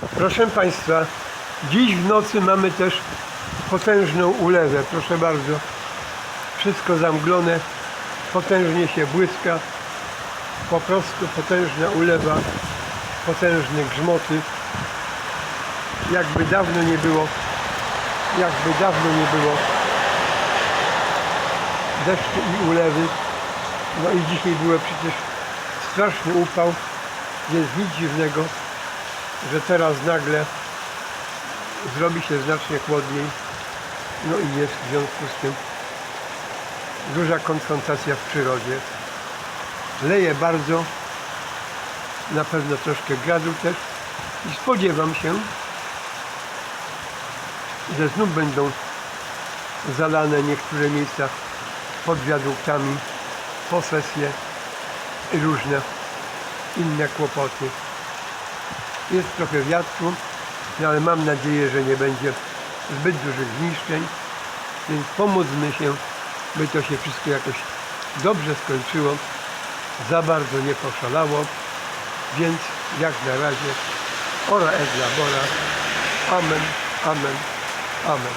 Proszę Państwa, dziś w nocy mamy też potężną ulewę. Proszę bardzo, wszystko zamglone, potężnie się błyska. Po prostu potężna ulewa, potężne grzmoty. Jakby dawno nie było, jakby dawno nie było deszczu i ulewy. No i dzisiaj było przecież straszny upał, więc nic dziwnego, że teraz nagle zrobi się znacznie chłodniej. No i jest w związku z tym duża konfrontacja w przyrodzie. Leje bardzo, na pewno troszkę gradu też i spodziewam się, że znów będą zalane niektóre miejsca pod wiaduktami, posesje różne inne kłopoty. Jest trochę wiatru, ale mam nadzieję, że nie będzie zbyt dużych zniszczeń, więc pomódlmy się, by to się wszystko jakoś dobrze skończyło, za bardzo nie poszalało, więc jak na razie. Ora et labora, amen, amen, amen.